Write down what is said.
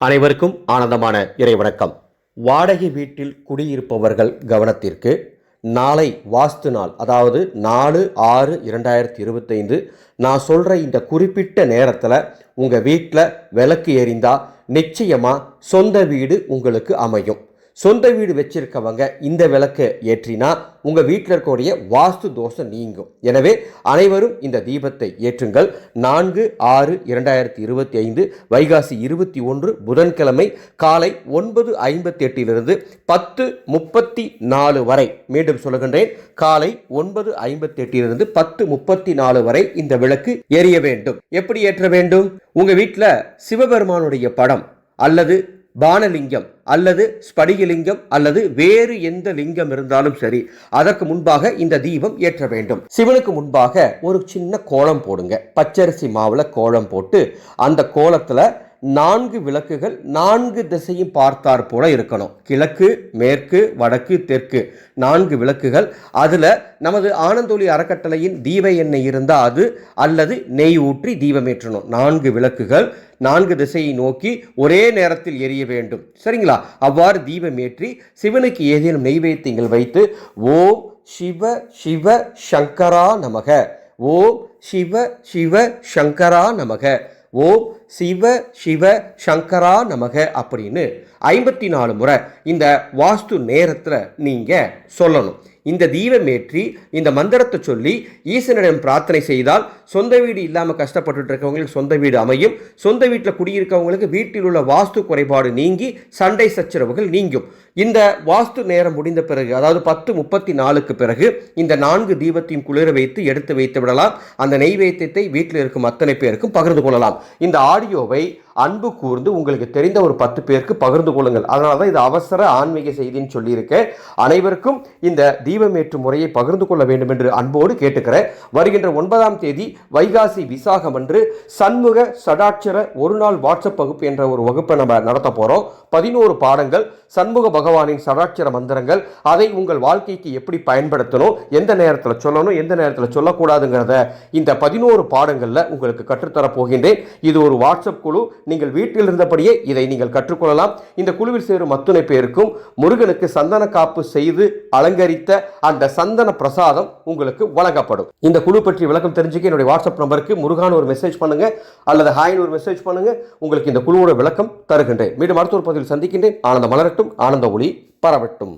அனைவருக்கும் ஆனந்தமான இறை வணக்கம் வாடகை வீட்டில் குடியிருப்பவர்கள் கவனத்திற்கு நாளை வாஸ்து நாள் அதாவது நாலு ஆறு இரண்டாயிரத்தி இருபத்தைந்து. நான் சொல்கிற இந்த குறிப்பிட்ட நேரத்தில் உங்கள் வீட்டில் விளக்கு எறிந்தால் நிச்சயமாக சொந்த வீடு உங்களுக்கு அமையும். சொந்த வீடு வச்சிருக்கவங்க இந்த விளக்கை ஏற்றினா உங்கள் வீட்டில் இருக்கக்கூடிய வாஸ்து தோஷம் நீங்கும். எனவே அனைவரும் இந்த தீபத்தை ஏற்றுங்கள். நான்கு ஆறு இரண்டாயிரத்தி இருபத்தி ஐந்து வைகாசி இருபத்தி ஒன்று புதன்கிழமை காலை ஒன்பது ஐம்பத்தி எட்டிலிருந்து பத்து முப்பத்தி நாலு வரை மீண்டும் சொல்லுகின்றேன். காலை ஒன்பது ஐம்பத்தி எட்டிலிருந்து பத்து முப்பத்தி நாலு வரை இந்த விளக்கு எரிய வேண்டும். எப்படி ஏற்ற வேண்டும்? உங்கள் வீட்டில் சிவபெருமானுடைய படம் அல்லது பானலிங்கம் அல்லது ஸ்படிகலிங்கம் அல்லது வேறு எந்த லிங்கம் இருந்தாலும் சரி அதற்கு முன்பாக இந்த தீபம் ஏற்ற வேண்டும். சிவனுக்கு முன்பாக ஒரு சின்ன கோலம் போடுங்க. பச்சரிசி மாவுல கோலம் போட்டு அந்த கோலத்துல நான்கு விளக்குகள் நான்கு திசையும் பார்த்தாற் போல இருக்கணும். கிழக்கு மேற்கு வடக்கு தெற்கு. நான்கு விளக்குகள். அதில் நமது ஆனந்தொலி அறக்கட்டளையின் தீப எண்ணெய் இருந்தால் அது அல்லது நெய் ஊற்றி தீபமேற்றணும். நான்கு விளக்குகள் நான்கு திசையை நோக்கி ஒரே நேரத்தில் எரிய வேண்டும். சரிங்களா? அவ்வாறு தீபமேற்றி சிவனுக்கு ஏதேனும் நெய்வேத்தியங்கள் வைத்து ஓம் சிவ சிவ சங்கரா நமக. ஓம் சிவ சிவ சங்கரா நமக. ஓம் சிவ சிவ சங்கரா நமக அப்படின்னு ஐம்பத்தி நாலு முறை இந்த வாஸ்து நேரத்தில் நீங்கள் சொல்லணும். இந்த தீபமேற்றி இந்த மந்திரத்தை சொல்லி ஈசனிடம் பிரார்த்தனை செய்தால் சொந்த வீடு இல்லாமல் கஷ்டப்பட்டு இருக்கவங்களுக்கு சொந்த வீடு அமையும். சொந்த வீட்டில் குடியிருக்கவங்களுக்கு வீட்டில் உள்ள வாஸ்து குறைபாடு நீங்கி சண்டை சச்சரவுகள் நீங்கும். இந்த வாஸ்து நேரம் முடிந்த பிறகு அதாவது பத்து முப்பத்தி நாலுக்கு பிறகு இந்த நான்கு தீபத்தையும் குளிர வைத்து எடுத்து வைத்து விடலாம். அந்த நெய்வேத்தியத்தை வீட்டில் இருக்கும் அத்தனை பேருக்கும் பகிர்ந்து கொள்ளலாம். இந்த ஆடியோவை அன்பு கூர்ந்து உங்களுக்கு தெரிந்த ஒரு பத்து பேருக்கு பகிர்ந்து கொள்ளுங்கள். அதனால தான் இது அவசர ஆன்மீக செய்தின்னு சொல்லியிருக்கேன். அனைவருக்கும் இந்த தீபமேற்று முறையை பகிர்ந்து கொள்ள வேண்டும் என்று அன்போடு கேட்டுக்கிறேன். வருகின்ற ஒன்பதாம் தேதி வைகாசி விசாகம் அன்று சண்முக சடாட்சர ஒரு நாள் வாட்ஸ்அப் வகுப்பு என்ற ஒரு வகுப்பை நம்ம நடத்த போகிறோம் பதினோரு பாடங்கள் சண்முக பகவானின் சடாட்சர மந்திரங்கள் அதை உங்கள் வாழ்க்கைக்கு எப்படி பயன்படுத்தணும் எந்த நேரத்தில் சொல்லணும் எந்த நேரத்தில் சொல்லக்கூடாதுங்கிறத இந்த பதினோரு பாடங்களில் உங்களுக்கு கற்றுத்தரப் போகின்றேன். இது ஒரு வாட்ஸ்அப் குழு நீங்கள் வீட்டில் இருந்தபடியே இதை நீங்கள் கற்றுக்கொள்ளலாம். இந்த குழுவில் சேரும் அத்துணை பேருக்கும் முருகனுக்கு சந்தன காப்பு செய்து அலங்கரித்த அந்த சந்தன பிரசாதம் உங்களுக்கு வழங்கப்படும். இந்த குழு பற்றி விளக்கம் தெரிஞ்சுக்க என்னுடைய வாட்ஸ்அப் நம்பருக்கு முருகான் ஒரு மெசேஜ் பண்ணுங்க அல்லது ஹாயின் ஒரு மெசேஜ் பண்ணுங்க. உங்களுக்கு இந்த குழுவோட விளக்கம் தருகின்றேன். மீண்டும் அடுத்த ஒரு பதிவில் சந்திக்கின்றேன். ஆனந்த மலரட்டும் ஆனந்த ஒளி பரவட்டும்.